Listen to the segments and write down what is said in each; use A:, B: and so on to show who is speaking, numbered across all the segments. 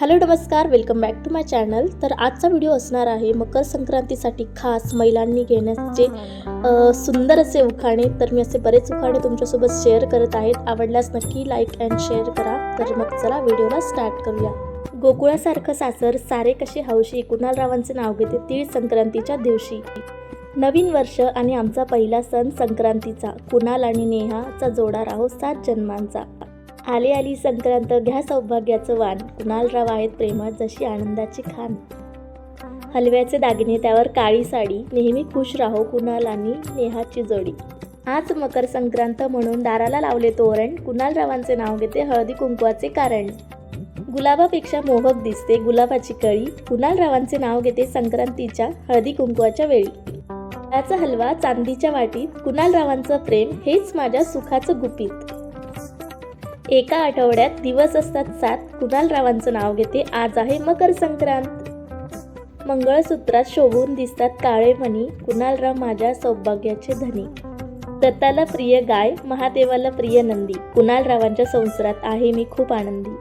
A: Hello नमस्कार. Welcome back to my channel. तर आजचा व्हिडिओ असणार आहे मकर संक्रांतीसाठी खास महिलांनी घेण्याचे सुंदर असे उखाणे. तर मी असे बरेच उखाणे तुमच्यासोबत शेअर करत आहेत आवडल्यास नक्की लाईक अँड शेअर करा. तर मग चला व्हिडिओला स्टार्ट करूया. गोकुळासारखं सासर सारे कसे हौशी कुणालरावांचे नाव घेते तीळ संक्रांतीच्या दिवशी. नवीन वर्ष आणि आमचा पहिला सण संक्रांतीचा. कुणाल आणि नेहाचा जोडा राहो सात जन्मांचा. आली आली संक्रांत घ्या सौभाग्याचं वाण कुणालराव आहेत प्रेमात जशी आनंदाची खान. हलव्याचे दागिने त्यावर काळी साडी. नेहमी खुश राहो कुणाल आणि नेहाची जोडी. आज मकर संक्रांत म्हणून दाराला लावले तोरण. कुणालरावांचे नाव घेते हळदी कुंकवाचे कारण. गुलाबापेक्षा मोहक दिसते गुलाबाची कळी. कुणालरावांचे नाव घेते संक्रांतीच्या हळदी कुंकवाच्या वेळी. त्याचा हलवा चांदीच्या वाटीत. कुणालरावांचं प्रेम हेच माझ्या सुखाचं गुपित. एका आठवड्यात दिवस असतात सात कुणालरावांचं नाव घेते आज आहे मकर संक्रांत. मंगळसूत्रात शोभून दिसतात काळे मणी कुणालराव माझ्या सौभाग्याचे धनी. दत्ताला प्रिय गाय महादेवाला प्रिय नंदी कुणालरावांच्या संसारात आहे मी खूप आनंदी.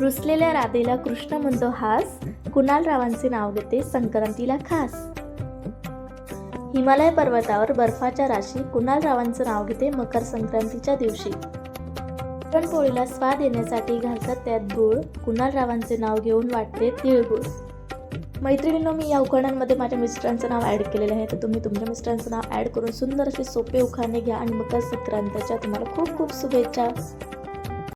A: रुसलेल्या राधेला कृष्ण म्हणतो हास कुणालरावांचे नाव घेते संक्रांतीला खास. हिमालय पर्वतावर बर्फाच्या राशी कुणालरावांचं नाव घेते मकर संक्रांतीच्या दिवशी. पुरणपोळीला स्वाद येण्यासाठी घालतात त्यात गूळ. कुणालरावांचे नाव घेऊन वाटते तिळगुळ. मैत्रिणींनो मी या उखाण्यांमध्ये माझ्या मिस्टरांचं नाव ॲड केलेलं आहे. तर तुम्ही तुमच्या मिस्टरांचं नाव ॲड करून सुंदर असे सोपे उखाणे घ्या आणि मकर संक्रांतीच्या तुम्हाला खूप खूप शुभेच्छा.